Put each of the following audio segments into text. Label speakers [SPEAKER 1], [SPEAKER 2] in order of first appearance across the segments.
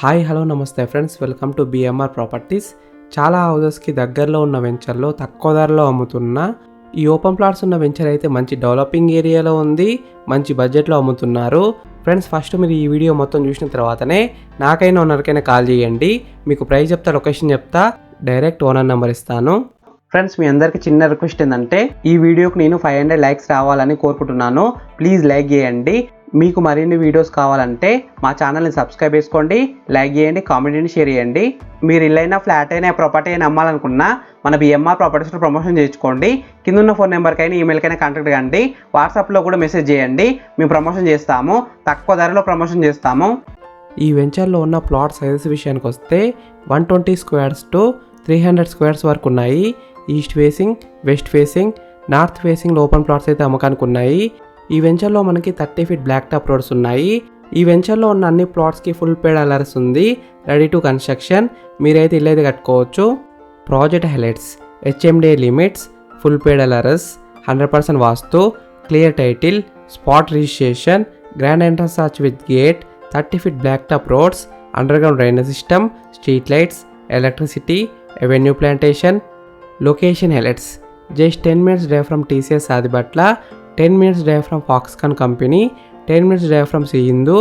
[SPEAKER 1] Hi hello నమస్తే friends welcome to BMR properties చాలా హౌసెస్కి దగ్గరలో ఉన్న వెంచర్లో తక్కువ ధరలో అమ్ముతున్న ఈ ఓపెన్ ప్లాట్స్ ఉన్న వెంచర్ అయితే మంచి డెవలపింగ్ ఏరియాలో ఉంది మంచి బడ్జెట్లో అమ్ముతున్నారు ఫ్రెండ్స్ ఫస్ట్ మీరు ఈ వీడియో మొత్తం చూసిన తర్వాతనే నాకైనా ఓనర్కైనా కాల్ చేయండి మీకు ప్రైస్ చెప్తా లొకేషన్ చెప్తా డైరెక్ట్ ఓనర్ నెంబర్ ఇస్తాను ఫ్రెండ్స్ మీ అందరికీ చిన్న రిక్వెస్ట్ ఏంటంటే ఈ వీడియోకి నేను ఫైవ్ హండ్రెడ్ లైక్స్ రావాలని కోరుకుంటున్నాను ప్లీజ్ లైక్ చేయండి మీకు మరిన్ని వీడియోస్ కావాలంటే మా ఛానల్ని సబ్స్క్రైబ్ చేసుకోండి లైక్ చేయండి కామెంట్ని షేర్ చేయండి మీరు ఇల్లైనా ఫ్లాట్ అయినా ప్రాపర్టీ అయినా అమ్మాలనుకున్నా మన బిఎంఆర్ ప్రాపర్టీస్లో ప్రమోషన్ చేయించుకోండి కింద ఉన్న ఫోన్ నెంబర్కైనా ఈమెయిల్కైనా కాంటాక్ట్ కండి వాట్సాప్లో కూడా మెసేజ్ చేయండి మేము ప్రమోషన్ చేస్తాము తక్కువ ధరలో ప్రమోషన్ చేస్తాము ఈ వెంచర్లో ఉన్న ప్లాట్ సైజెస్ విషయానికి వస్తే one twenty squares to three hundred squares వరకు ఉన్నాయి east facing west facing north facing open plots అయితే అమ్మకానికి ఉన్నాయి ఈ వెంచర్లో మనకి thirty feet black top roads ఉన్నాయి ఈ వెంచర్లో ఉన్న అన్ని ప్లాట్స్కి ఫుల్ పేడ్ అలర్స్ ఉంది రెడీ టు కన్స్ట్రక్షన్ మీరైతే ఇల్లైతే కట్టుకోవచ్చు project highlights HMDA limits full paid అలర్స్ hundred percent vastu clear title spot registration grand entrance arch with gate thirty feet black top roads underground drainage system street lights electricity avenue plantation location highlights just ten minutes drive from TCS Adibatla 10 minutes drive from Foxconn Company, 10 minutes drive from C. Hindu,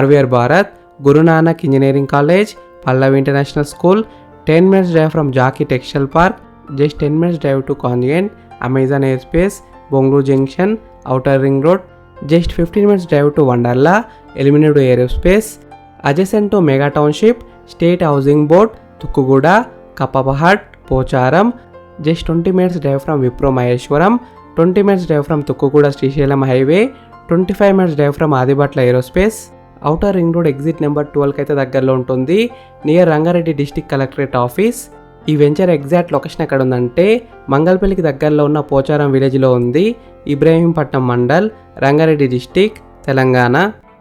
[SPEAKER 1] RVR Bharat, Guru Nanak Engineering College, Pallavi International School, 10 minutes drive from Jaki Textile Park, just 10 minutes drive to Conjugant, Amazon Airspace, Bengaluru Junction, Outer Ring Road, just 15 minutes drive to Wonderla, Eliminado Aerospace, adjacent to Mega Township, State Housing Board, Tukuguda, Kapapahat, Pocharam, just 20 minutes drive from Wipro Maheshwaram, twenty minutes drive from Tukkuguda Srisailam highway twenty five minutes drive from Adibatla aerospace outer ring road exit number ట్వెల్వ్కి అయితే దగ్గరలో ఉంటుంది near Rangareddy district collectorate office ఈ venture exact location ఎక్కడ ఉందంటే మంగళపల్లికి దగ్గరలో ఉన్న పోచారం విలేజ్లో ఉంది ఇబ్రహీంపట్నం మండల్ రంగారెడ్డి డిస్టిక్ తెలంగాణ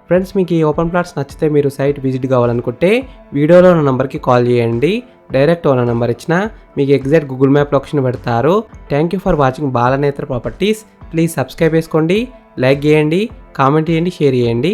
[SPEAKER 1] ఫ్రెండ్స్ మీకు ఈ ఓపెన్ ప్లాట్స్ నచ్చితే మీరు సైట్ విజిట్ కావాలనుకుంటే వీడియోలో ఉన్న నంబర్కి కాల్ చేయండి డైరెక్ట్ ఓనర్ నెంబర్ ఇచ్చిన మీకు ఎగ్జాక్ట్ గూగుల్ మ్యాప్ లొకేషన్ పెడతారు thank you for watching Balanetra properties please subscribe చేసుకోండి లైక్ చేయండి కామెంట్ చేయండి షేర్ చేయండి